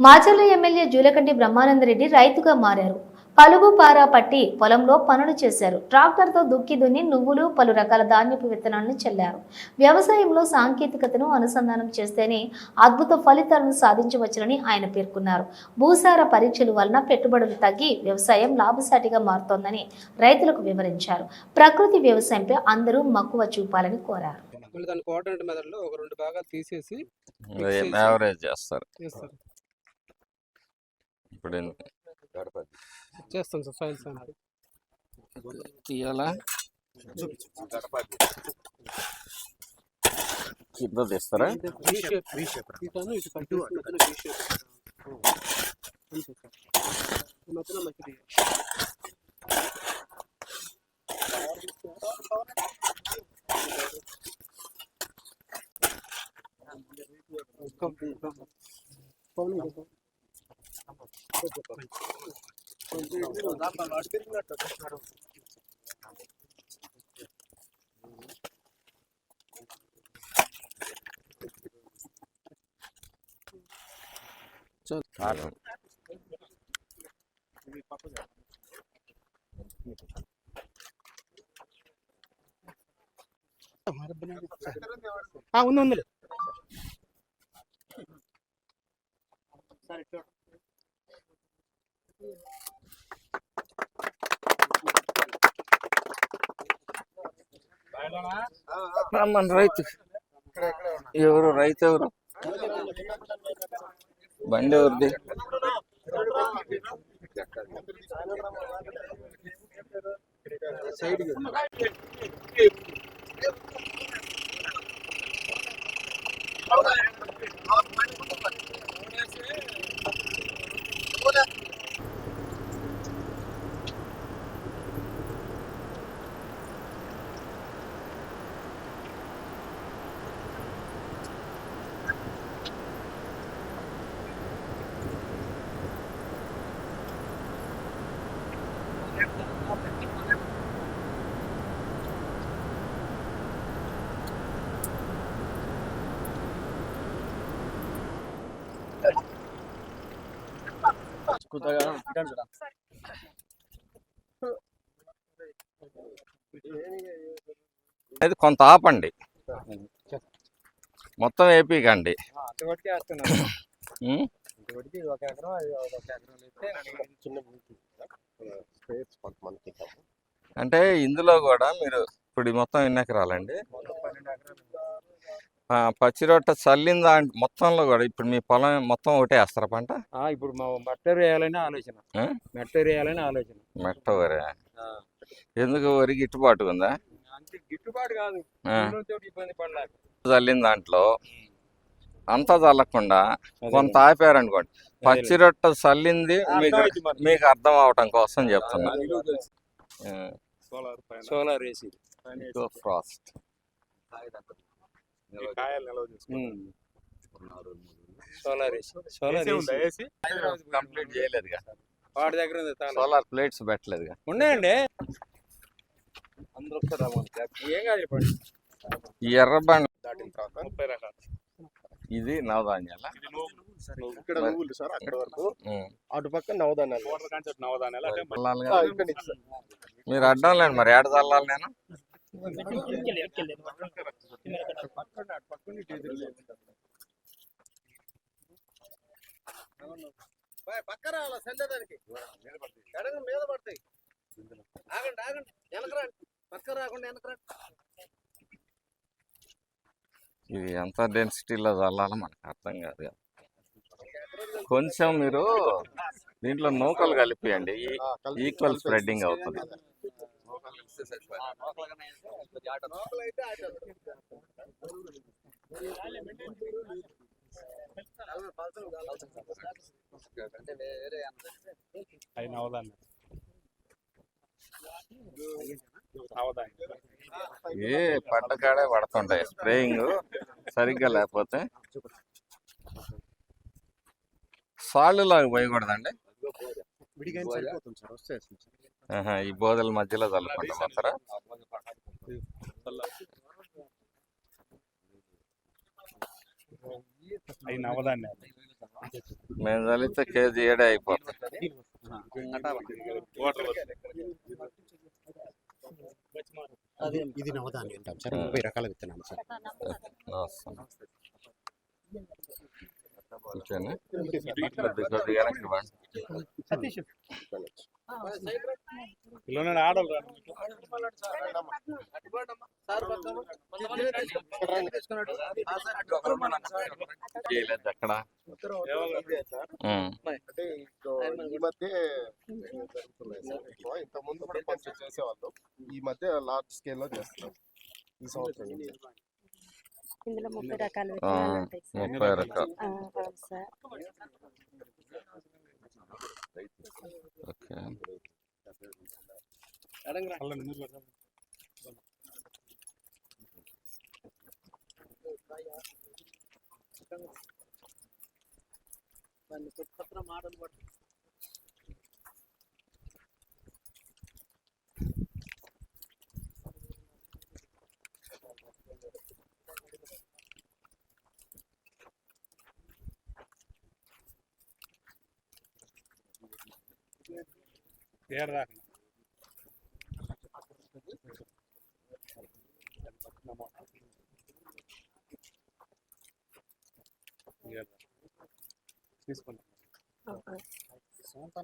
Macherla MLA Julakanti Brahmananda Reddy రైతుగా మారారు. పలుగు పారా పట్టి పొలంలో పనులు చేశారు. ట్రాక్టర్తో దుక్కి దున్ని నువ్వులు పలు రకాల ధాన్యపు విత్తనాలను చల్లారు. వ్యవసాయంలో సాంకేతికతను అనుసంధానం చేస్తేనే అద్భుత ఫలితాలను సాధించవచ్చునని ఆయన పేర్కొన్నారు. భూసార పరీక్షల వలన పెట్టుబడులు తగ్గి వ్యవసాయం లాభసాటిగా మారుతోందని రైతులకు వివరించారు. ప్రకృతి వ్యవసాయంపై అందరూ మక్కువ చూపాలని కోరారు. మళ్ళీ దాని కోఆర్డినేట్ మెథడ్లో ఒక రెండు భాగాలు తీసేసి ఏం యావరేజ్ చేస్తారు? చేస్తారు. ఇప్పుడు ఎన్ని- చేస్తాం సార్ తీయాలా? కింద తీస్తారా? ఇటను ఇటు కట్ చేసి మధ్యలో V మధ్యలో మధ్య తీయాలి. పవన్ ఇంకా సార్. ఆ, ఉంది అది కొంత ఆపండి. మొత్తం ఏపీ కండి అంతవరకే వేస్తున్నాను. ఉం? అంతవరకు ఇది ఒక ఎకరం అది ఒక ఎకరం అయితే చిన్న అంటే ఇందులో కూడా మీరు ఇప్పుడు మొత్తం ఎన్ని ఎకరాలండి ఆ, పచ్చి రొట్టె చల్లిన దాంట్ మొత్తంలో కూడా ఇప్పుడు మీ పొలం మొత్తం ఒకటే వేస్తారా పంట? ఇప్పుడు మా వేయాలని ఆలోచన. ఆ? మెట్టరు వేయాలని ఆలోచన. మెట్ట వరి. ఎందుకు వరి గిట్టుబాటు ఉందా గిట్టుబాటు కాదు. చల్లిన దాంట్లో అంతా చల్లకుండా కొంత ఆపారనుకోండి. పచ్చి రొట్టె చల్లింది మీకు మీకు అర్థం అవటం కోసం చెప్తున్నా. సోలార్ వేసి ఫ్రాస్ట్ సోలార్ సోలార్ కంప్లీట్ చేయలేదుగా. వాడి దగ్గర ఉంది తాళం. సోలార్ ప్లేట్స్ పెట్టలేదుగా. ఉన్నాయండి? ఏం కాదు చెప్పండి. ఈ ఎర్రబండ దాటిన తర్వాత ముప్పై రకాలు. ఇది నవధాన్యాల. ఇక్కడ నువ్వులు సార్ అక్కడ వరకు. అటు పక్క నవధాన్యాలు? మీరు అడ్డం లేండి మరి ఏడ చల్లాలి నేను? పక్క రావాలా సందేదానికి ఎడగ మీద పడతాయి. ఆగండి ఆగండి. వెనకరండి పక్క రాకుండా వెనకరండి ఇది ఎంత డెన్సిటీలో చల్లాలో మనకు అర్థం కాదు కదా. కొంచెం మీరు దీంట్లో నూకలు కలిపియండి. ఈక్వల్ స్ప్రెడ్డింగ్ అవుతుంది. అయినా నవధాన్యం ఏ పడ్డకాడే పడుతుంటాయి. స్ప్రేయింగ్ సరిగ్గా లేకపోతే సాళ్ళు లాగా పోయకూడదండి. ఈ బోధల మధ్యలో చల్లుకుంటాం పోతారా అవి నవధాన్యాలు మేము చల్లితే కేజీ ఏడే అయిపోతుంది. ఇది నవధాన్యం సార్ ముప్పై రకాల విత్తనాలు సార్ చేయలేదు అక్కడ అంటే ఈ మధ్య సార్ ఇంత ముందు కూడా కొంచెం చేసేవాళ్ళు ఈ మధ్య లార్జ్ స్కేల్లో చేస్తున్నాం. ఈ సంవత్సరం ఇందులో ముప్పై రకాల ఆ, విత్తనాలు ఉంటాయి సార్ ముప్పై రకాలు ఆ, అవును సార్ ఓకే Pierda. తీసుకోండి సొంత